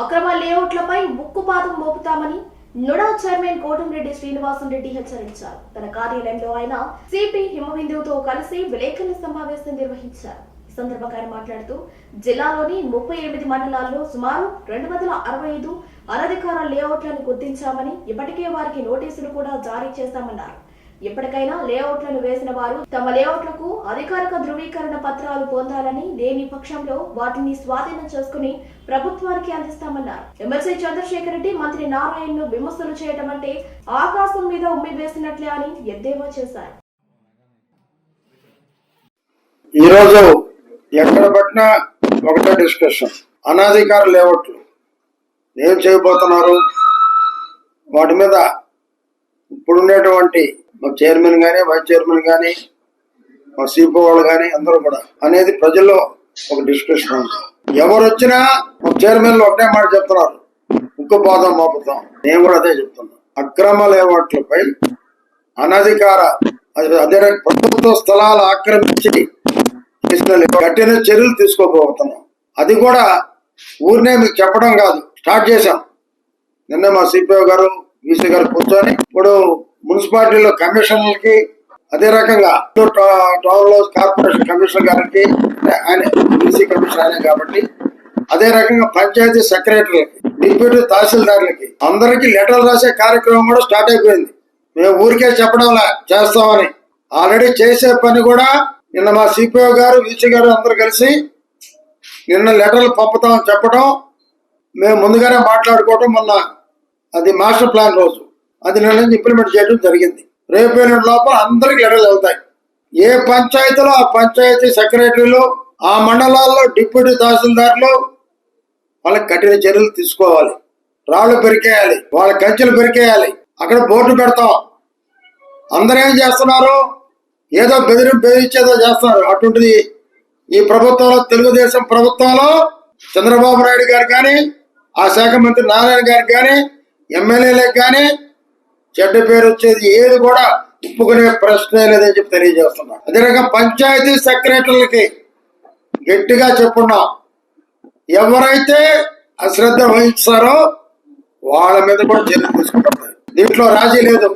అక్రమ లేఅవుట్లపై ఉక్కుపాదం మోపుతామని నుడా చైర్మన్ కోటంరెడ్డి శ్రీనివాసన్ రెడ్డి హెచ్చరించారు. తన కార్యాలయంలో ఆయన సిపి హిమబిందువుతో కలిసి విలేకరుల సమావేశం నిర్వహించారు. ఈ సందర్భంగా ఆయన మాట్లాడుతూ జిల్లాలోని ముప్పై ఎనిమిది మండలాల్లో సుమారు రెండు వందల అరవై ఐదు అనధికార లేఅవుట్లను గుర్తించామని ఇప్పటికే వారికి నోటీసులు కూడా జారీ చేశామన్నారు. ఎప్పటికైనా లేఅవుట్లను వేసిన వారు తమ లేఅవుట్లకు అధికారిక ధృవీకరణ పత్రాలు పొందాలని లేని పక్షంలో వాటిని స్వాధీనం చేసుకుని ప్రభుత్వానికి అందిస్తామన్నారు. ఎమ్మెల్సీ చంద్రశేఖర్ రెడ్డి మంత్రి నారాయణను విమర్శలు చేయడం అంటే ఆకాశం మీద ఉమ్మి వేసినట్లే అని ఎద్దేవా చేశారు. ఈరోజు ఎక్కడ పట్టినా ఒకటే డిస్కషన్. అనాధికార లేఅవుట్లు ఏం చేయబోతున్నారు? వాటి మీద ఇప్పుడున్నటువంటి మా చైర్మన్ కానీ వైస్ చైర్మన్ కానీ మా సిపో వాళ్ళు కానీ అందరూ కూడా అనేది ప్రజల్లో ఒక డిస్కషన్ ఉంది. ఎవరు వచ్చినా మా చైర్మన్లు ఒకటే మాట చెప్తున్నారు. ఉక్కుపోదాం మోపుతాం. నేను కూడా అదే చెప్తున్నా. అక్రమ లేవాట్లపై అనధికార అదే- అదే ప్రభుత్వ స్థలాలు ఆక్రమించి చేసిన కఠిన చర్యలు తీసుకోకపోతున్నాం అది కూడా ఊరినే మీకు చెప్పడం కాదు. స్టార్ట్ చేశాం. నిన్న మా సిపిఓ గారు వీసీ గారు కూర్చొని ఇప్పుడు మున్సిపాలిటీలో కమిషనర్లకి అదే రకంగా టౌన్లో కార్పొరేషన్ కమిషనర్ గారికి ఆయన బీసీ కమిషనర్ ఆయన కాబట్టి అదే రకంగా పంచాయతీ సెక్రటరీలకి డిప్యూటీ తహసీల్దార్లకి అందరికీ లెటర్లు రాసే కార్యక్రమం కూడా స్టార్ట్ అయిపోయింది. మేము ఊరికే చెప్పడంలా చేస్తామని. ఆల్రెడీ చేసే పని కూడా నిన్న మా సిపిఓ గారు వీసీ గారు అందరు కలిసి నిన్న లెటర్లు పంపుతామని చెప్పడం మేము ముందుగానే మాట్లాడుకోవటం మొన్న అది మాస్టర్ ప్లాన్ రోజు. అది నిన్న నుంచి ఇంప్లిమెంట్ చేయడం జరిగింది. రేపు ఎల్లుండి లోపల అందరికి లెటర్లు అవుతాయి. ఏ పంచాయతీలో ఆ పంచాయతీ సెక్రటరీలు ఆ మండలాల్లో డిప్యూటీ తహసీల్దార్లు వాళ్ళకి కఠిన చర్యలు తీసుకోవాలి. రాళ్ళు పెరికేయాలి. వాళ్ళ కంచెలు పెరికేయాలి. అక్కడ బోర్డు పెడతాం. అందరూ ఏం చేస్తున్నారు? ఏదో బెదిరి బెదిరించేదో చేస్తున్నారు. అటువంటిది ఈ ప్రభుత్వంలో తెలుగుదేశం ప్రభుత్వంలో చంద్రబాబు నాయుడు గారు కానీ ఆ శాఖ మంత్రి నారాయణ గారు కానీ ఎమ్మెల్యేలకు కానీ చెడ్డ పేరు వచ్చేది ఏది కూడా ఒప్పుకునే ప్రశ్నే లేదని చెప్పి తెలియజేస్తున్నా. అదే రకంగా పంచాయతీ సెక్రటరీలకి గట్టిగా చెప్పున్నాం. ఎవరైతే అశ్రద్ధ వహిస్తారో వాళ్ళ మీద కూడా చర్యలు తీసుకుంటారు దీంట్లో రాజీ లేదు.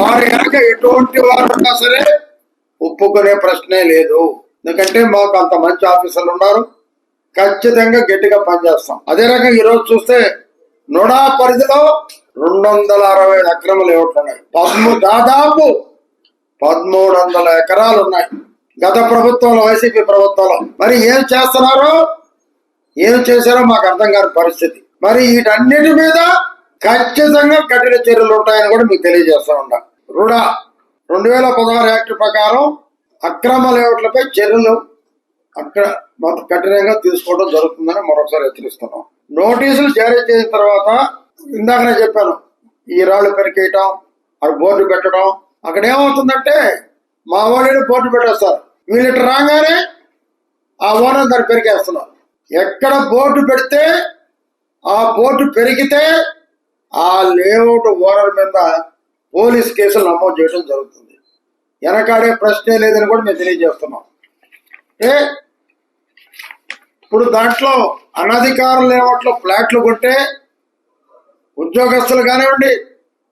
వారి కనుక ఎటువంటి వారు ఉన్నా సరే ఒప్పుకునే ప్రశ్నే లేదు. ఎందుకంటే మాకు అంత మంచి ఆఫీసర్లు ఉన్నారు. ఖచ్చితంగా గట్టిగా పనిచేస్తాం. అదే రకంగా ఈరోజు చూస్తే నుడా పరిధిలో రెండు వందల అరవై ఐదు అక్రమ లేఅవుట్లు ఉన్నాయి పదమూడు దాదాపు పదమూడు వందల ఎకరాలు ఉన్నాయి. గత ప్రభుత్వంలో వైసీపీ ప్రభుత్వంలో. మరి ఏం చేస్తున్నారో ఏం చేశారో మాకు అర్థం కాని పరిస్థితి. మరి వీటన్నిటి మీద ఖచ్చితంగా కఠిన చర్యలు ఉంటాయని కూడా మీకు తెలియజేస్తా ఉన్నా. రుడా రెండు వేల పదహారు యాక్ట్ ప్రకారం అక్రమ లేఅవుట్లపై చర్యలు అక్కడ కఠినంగా తీసుకోవడం జరుగుతుందని మరొకసారి హెచ్చరిస్తున్నాం. నోటీసులు జారీ చేసిన తర్వాత ఇందాక నేను చెప్పాను ఈ రాళ్ళు పెరికేయటం అక్కడ బోర్డు పెట్టడం. అక్కడ ఏమవుతుందంటే మా వాళ్ళు బోర్డు పెట్టేస్తారు. వీళ్ళు ఇటు రాగానే ఆ ఓనర్ దాన్ని పెరిగేస్తున్నారు. ఎక్కడ బోర్డు పెడితే ఆ బోర్డు పెరిగితే ఆ లేఅవుట్ ఓనర్ మీద పోలీస్ కేసులు నమోదు చేయడం జరుగుతుంది. వెనకాడే ప్రశ్నే లేదని కూడా మేము తెలియజేస్తున్నాం. ఏ ఇప్పుడు దాంట్లో అనధికార లేఅవుట్లో ఫ్లాట్లు కొంటే ఉద్యోగస్తులు కానివ్వండి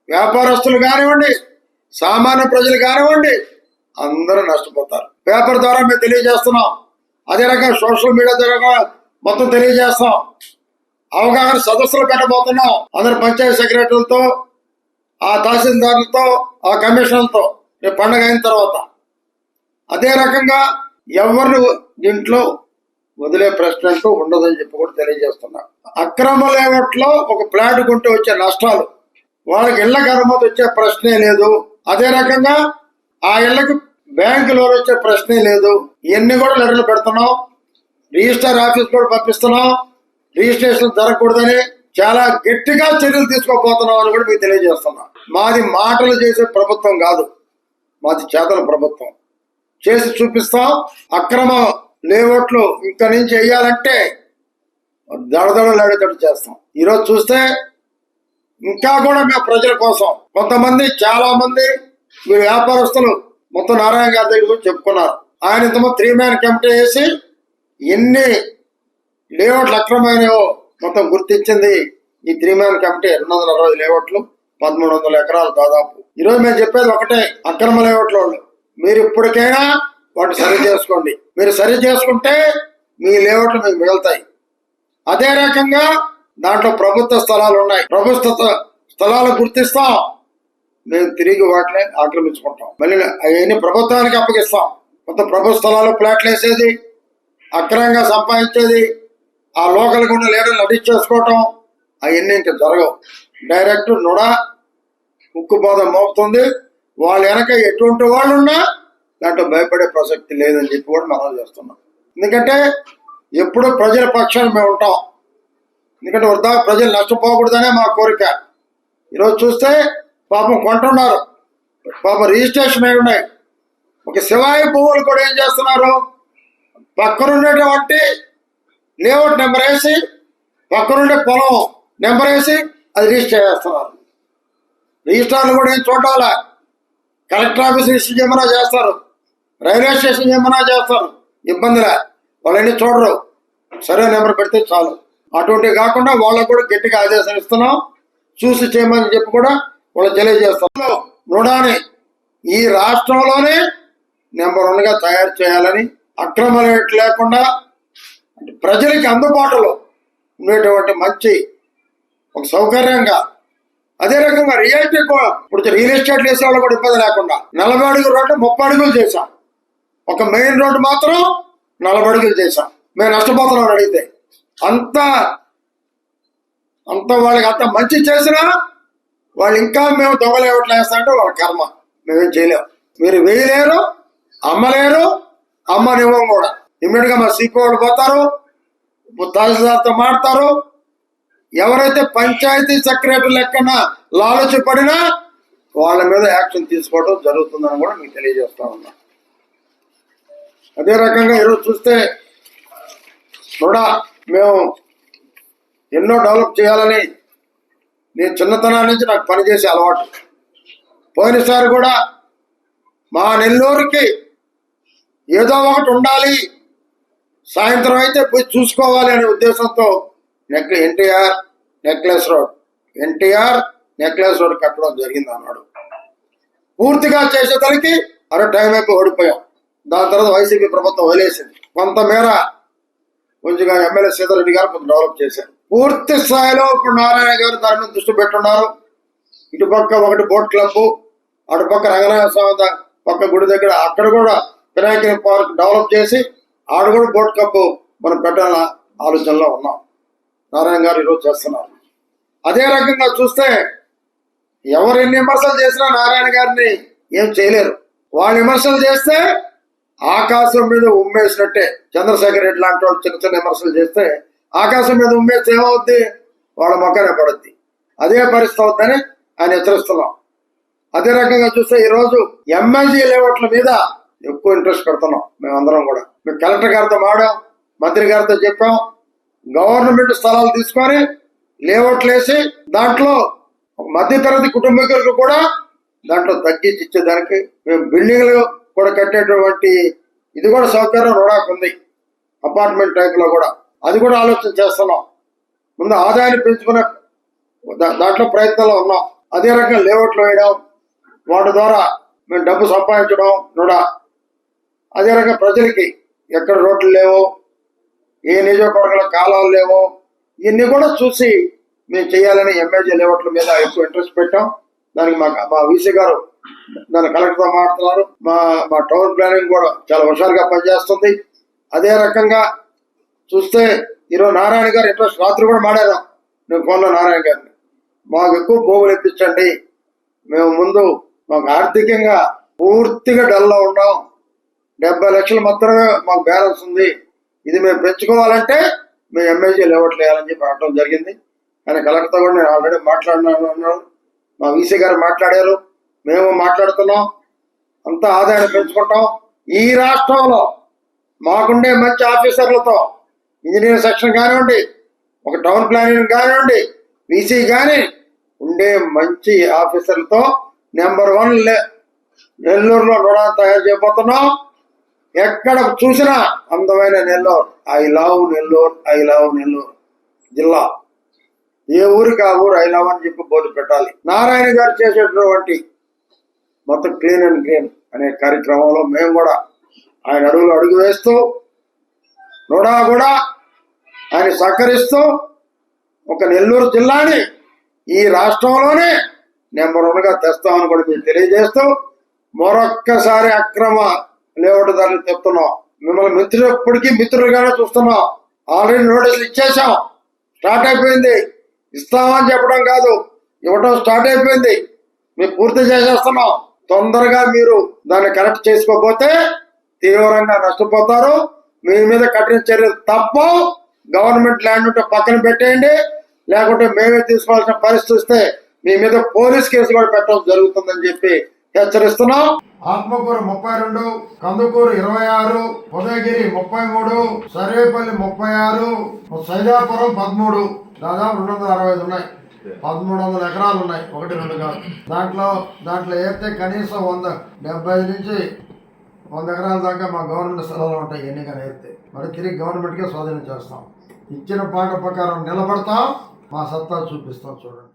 వ్యాపారస్తులు కానివ్వండి సామాన్య ప్రజలు కానివ్వండి అందరూ నష్టపోతారు. పేపర్ ద్వారా మేము తెలియజేస్తున్నాం. అదే రకంగా సోషల్ మీడియా ద్వారా మొత్తం తెలియజేస్తాం అవగాహన సదస్సులు పెట్టబోతున్నాం. అందరు పంచాయతీ సెక్రటరీలతో ఆ తహసీల్దారులతో ఆ కమిషనర్లతో. రేపు పండగ అయిన తర్వాత. అదే రకంగా ఎవరు దీంట్లో వదిలే ప్రశ్న అంటూ ఉండదని చెప్పి కూడా తెలియజేస్తున్నా. అక్రమ లేవట్లో ఒక ప్లాట్ కొంటే వచ్చే నష్టాలు వాళ్ళకి ఇళ్ళకు అనుమతి వచ్చే ప్రశ్నే లేదు. అదే రకంగా ఆ ఇళ్ళకు బ్యాంకు లోన్ వచ్చే ప్రశ్నే లేదు. ఇవన్నీ కూడా లెటర్లు పెడుతున్నాం. రిజిస్టర్ ఆఫీస్ కూడా పంపిస్తున్నాం. రిజిస్ట్రేషన్ జరగకూడదని చాలా గట్టిగా చర్యలు తీసుకోబోతున్నాం అని కూడా మీకు తెలియజేస్తున్నాం. మాది మాటలు చేసే ప్రభుత్వం కాదు. మాది చేతల ప్రభుత్వం. చేసి చూపిస్తాం. అక్రమ లేఅవుట్లు ఇక్కడ నుంచి వేయాలంటే దడదడలాడేటట్టు చేస్తాం. ఈరోజు చూస్తే ఇంకా కూడా మేము ప్రజల కోసం కొంతమంది చాలా మంది మీ వ్యాపారస్తులు మొత్తం నారాయణ గారి దగ్గర చెప్పుకున్నారు. ఆయన ఇంతమంది త్రీ మ్యాన్ కమిటీ వేసి ఎన్ని లేఅవుట్లు అక్రమైనవో మొత్తం గుర్తించింది ఈ త్రీ మ్యాన్ కమిటీ రెండు వందల అరవై లేఅవుట్లు పదమూడు వందల ఎకరాలు దాదాపు. ఈరోజు మేము చెప్పేది ఒకటే అక్రమ లేఅవుట్ల వాళ్ళు మీరు ఇప్పటికైనా వాటిని సరి చేసుకోండి. మీరు సరి చేసుకుంటే మీ లేఅవుట్లు మీకు మిగులుతాయి. అదే రకంగా దాంట్లో ప్రభుత్వ స్థలాలు ఉన్నాయి. ప్రభుత్వ స్థలాలు గుర్తిస్తాం. మేము తిరిగి వాటిని ఆక్రమించుకుంటాం. మళ్ళీ అవన్నీ ప్రభుత్వానికి అప్పగిస్తాం. కొంత ప్రభుత్వ స్థలాలు ప్లాట్లు వేసేది అక్రమంగా సంపాదించేది ఆ లోకల్ ఉన్న లీడర్లు అడిట్ చేసుకోవటం అవన్నీ ఇంకా జరగవు. డైరెక్ట్ నుడ ఉక్కుపోత మోపుతుంది. వాళ్ళ వెనక ఎటువంటి వాళ్ళు ఉన్నా దాంట్లో భయపడే ప్రసక్తి లేదని చెప్పి కూడా మనం చేస్తున్నాం. ఎందుకంటే ఎప్పుడు ప్రజల పక్షాన్ని మేము ఉంటాం. ఎందుకంటే వృద్ధా ప్రజలు నష్టపోకూడదనే మా కోరిక. ఈరోజు చూస్తే పాపం కొంటున్నారు. పాపం రిజిస్ట్రేషన్ అయి ఉన్నాయి. ఒక శివాయి పువ్వులు కూడా ఏం చేస్తున్నారు? పక్కనుండేటువంటి లేఅవుట్ నెంబర్ వేసి పక్కనుండే పొలం నెంబర్ వేసి అది రిజిస్టర్ చేస్తున్నారు. రిజిస్టర్లు కూడా ఏం చూడాలా? కలెక్టర్ ఆఫీస్ రిజిస్టర్ చేయమన్నా చేస్తారు. రైల్వే స్టేషన్ ఏమన్నా చేస్తారు ఇబ్బందిలే. వాళ్ళని చూడరు. సరే నెంబర్ పెడితే చాలు. అటువంటివి కాకుండా వాళ్ళకు కూడా గట్టిగా ఆదేశం ఇస్తున్నాం. చూసి చేయమని చెప్పి కూడా వాళ్ళు తెలియజేస్తాం. రుణాన్ని ఈ రాష్ట్రంలోనే నెంబర్ వన్గా తయారు చేయాలని అక్రమ రేట్ లేకుండా ప్రజలకి అందుబాటులో ఉండేటువంటి మంచి ఒక సౌకర్యంగా అదే రకంగా రియాలిటీ కూడా ఇప్పుడు రియల్ ఎస్టేట్ చేసే వాళ్ళు కూడా ఇబ్బంది లేకుండా నలభై అడుగులు రోడ్డు ముప్పై అడుగులు చేశాం. ఒక మెయిన్ రోడ్డు మాత్రం నలబడుగులు చేశాం మేము నష్టపోతున్నాం అడిగితే. అంత అంత వాళ్ళకి అంత మంచి చేసినా వాళ్ళు ఇంకా మేము దొంగలు వాళ్ళ కర్మ. మేమేం చేయలేము మీరు వేయలేరు అమ్మలేరు అమ్మనివ్వం కూడా. ఇమ్మీడియట్గా మా సీపీ వాళ్ళు పోతారు తహసీల్దార్తో మాడతారు ఎవరైతే పంచాయతీ సెక్రటరీ లెక్కన లాలచి పడినా వాళ్ళ మీద యాక్షన్ తీసుకోవడం జరుగుతుందని కూడా మీకు తెలియజేస్తా ఉన్నా. అదే రకంగా ఈరోజు చూస్తే కూడా మేము ఎన్నో డెవలప్ చేయాలని నేను చిన్నతనం నుంచి నాకు పనిచేసే అలవాటు. పోయినసారి కూడా మా నెల్లూరుకి ఏదో ఒకటి ఉండాలి సాయంత్రం అయితే పోయి చూసుకోవాలి అనే ఉద్దేశంతో neck NTR necklace road NTR necklace road కట్టడం జరిగింది అన్నాడు పూర్తిగా చేసేసరికి అరే టైం అయిపోయి ఓడిపోయాం. దాని తర్వాత వైసీపీ ప్రభుత్వం వదిలేసింది. కొంతమేర కొంచెం ఎమ్మెల్యే సీతారెడ్డి గారు కొంచెం డెవలప్ చేశారు. పూర్తి స్థాయిలో ఇప్పుడు నారాయణ గారు దాని మీద దృష్టి పెట్టున్నారు. ఇటు పక్క ఒకటి బోట్ క్లబ్ అటుపక్క రంగనాథ స్వామి పక్క గుడి దగ్గర అక్కడ కూడా వినాయకుని పార్క్ డెవలప్ చేసి ఆడ కూడా బోట్ క్లబ్ మనం పెట్టాల ఆలోచనలో ఉన్నాం. నారాయణ గారు ఈరోజు చేస్తున్నారు. అదే రకంగా చూస్తే ఎవరు ఎన్ని విమర్శలు చేసినా నారాయణ గారిని ఏం చేయలేరు. వాళ్ళు విమర్శలు చేస్తే ఆకాశం మీద ఉమ్మేసినట్టే చంద్రశేఖర్ రెడ్డి లాంటి వాళ్ళు చిన్న చిన్న విమర్శలు చేస్తే ఆకాశం మీద ఉమ్మేస్తే ఏమవుద్ది? వాళ్ళ మొక్కనే పడుద్ది. అదే పరిస్థితి అవుతుందని ఆయన హెచ్చరిస్తున్నాం. అదే రకంగా చూస్తే ఈరోజు ఎమ్మెల్సీ లేఅవుట్ల మీద ఎక్కువ ఇంట్రెస్ట్ పెడుతున్నాం మేమందరం కూడా. మేము కలెక్టర్ గారితో మాడాం మంత్రి గారితో చెప్పాం. గవర్నమెంట్ స్థలాలు తీసుకొని లేఅవుట్లు వేసి దాంట్లో మధ్యతరగతి కుటుంబీకులకు కూడా దాంట్లో తగ్గించి ఇచ్చేదానికి మేము బిల్డింగ్లు కూడా కట్టేటువంటి ఇది కూడా సౌకర్యం రుణాకు ఉంది. అపార్ట్మెంట్ టైప్లో కూడా. అది కూడా ఆలోచన చేస్తున్నాం. ముందు ఆదాయాన్ని పెంచుకునే దాంట్లో ప్రయత్నంలో ఉన్నాం. అదే రకంగా లేఅవుట్లు వేయడం వాటి ద్వారా మేము డబ్బు సంపాదించడం కూడా. అదే రకంగా ప్రజలకి ఎక్కడ రోడ్లు లేవో ఏ నియోజకవర్గాల కాలాలు లేవో ఇవన్నీ కూడా చూసి మేము చేయాలని ఎమ్మెల్యే లేఅవుట్ల మీద ఎక్కువ ఇంట్రెస్ట్ పెట్టాం. దానికి మా మా వీసీ గారు దాని కలెక్టర్తో మాట్లాడుతున్నారు. మా మా టౌన్ ప్లానింగ్ కూడా చాలా హుషారుగా పనిచేస్తుంది. అదే రకంగా చూస్తే ఈరోజు నారాయణ గారు ఇంట్రెస్ట్ రాత్రి కూడా మాడారు. నేను ఫోన్లో నారాయణ గారిని. మాకు ఎక్కువ భూములు ఇప్పించండి. మేము ముందు మాకు ఆర్థికంగా పూర్తిగా డల్లో ఉన్నాం. డెబ్బై లక్షలు మాత్రమే మాకు బ్యాలెన్స్ ఉంది. ఇది మేము పెంచుకోవాలంటే మేము ఎమ్మెల్యే లేఅవుట్లు వేయాలని చెప్పి అనడం జరిగింది. ఆయన కలెక్టర్తో కూడా నేను ఆల్రెడీ మాట్లాడినాను అన్నాడు మా వీసీ గారు మాట్లాడారు. మేము మాట్లాడుతున్నాం? అంతా ఆదాయాన్ని పెంచుకుంటాం. ఈ రాష్ట్రంలో మాకుండే మంచి ఆఫీసర్లతో ఇంజనీరింగ్ సెక్షన్ కానివ్వండి ఒక టౌన్ ప్లానింగ్ కానివ్వండి వీసీ కానీ ఉండే మంచి ఆఫీసర్లతో నెంబర్ వన్ నెల్లూరులో రుణాలు తయారు చేయబోతున్నాం. ఎక్కడ చూసినా అందమైన Nellore. I love Nellore I love Nellore జిల్లా. ఏ ఊరికి ఆ ఊరు ఐ లవ్ అని చెప్పి బోధి పెట్టాలి. నారాయణ గారు చేసేటటువంటి మొత్తం క్లీన్ అండ్ గ్రీన్ అనే కార్యక్రమంలో మేము కూడా ఆయన అడుగులు అడుగు వేస్తూ నూడా కూడా ఆయన సహకరిస్తూ ఒక నెల్లూరు జిల్లాని ఈ రాష్ట్రంలోనే నెంబర్ వన్గా తెస్తామని కూడా మీరు తెలియజేస్తూ మరొక్కసారి అక్రమ లేఅవుట్ దాన్ని చెప్తున్నాం మిమ్మల్ని మిత్రులు ఇప్పటికీ మిత్రులుగానే చూస్తున్నాం. ఆల్రెడీ నోటీసులు ఇచ్చేసాం స్టార్ట్ అయిపోయింది. ఇస్తామని చెప్పడం కాదు. ఇవ్వడం స్టార్ట్ అయిపోయింది. మేము పూర్తి చేసేస్తున్నాం. తొందరగా మీరు దాన్ని కరెక్ట్ చేసుకోకపోతే తీవ్రంగా నష్టపోతారు. మీ మీద కఠిన చర్యలు తప్ప గవర్నమెంట్ ల్యాండ్ ఉంటే పక్కన పెట్టేయండి. లేకుంటే మేమే తీసుకోవాల్సిన పరిస్థితి వస్తే మీ మీద పోలీస్ కేసు కూడా పెట్టడం జరుగుతుందని చెప్పి హెచ్చరిస్తున్నాం. ఆత్మకూరు ముప్పై రెండు కందుకూరు ఇరవై ఆరు ఉదయగిరి ముప్పై మూడు సర్వేపల్లి ముప్పై ఆరు సైదాపురం పదమూడు దాదాపు రెండు వందల అరవై ఐదు ఉన్నాయి. పదమూడు వందల ఎకరాలు ఉన్నాయి. ఒకటి రెండు కాదు. దాంట్లో దాంట్లో అయితే కనీసం వంద డెబ్బై నుంచి వంద ఎకరాల దాకా మా గవర్నమెంట్ స్థలాలు ఉంటాయి ఎన్నికలు ఏతే మరి తిరిగి గవర్నమెంట్కే స్వాధీనం చేస్తాం. ఇచ్చిన పాట ప్రకారం నిలబడతాం. మా సత్తా చూపిస్తాం చూడండి.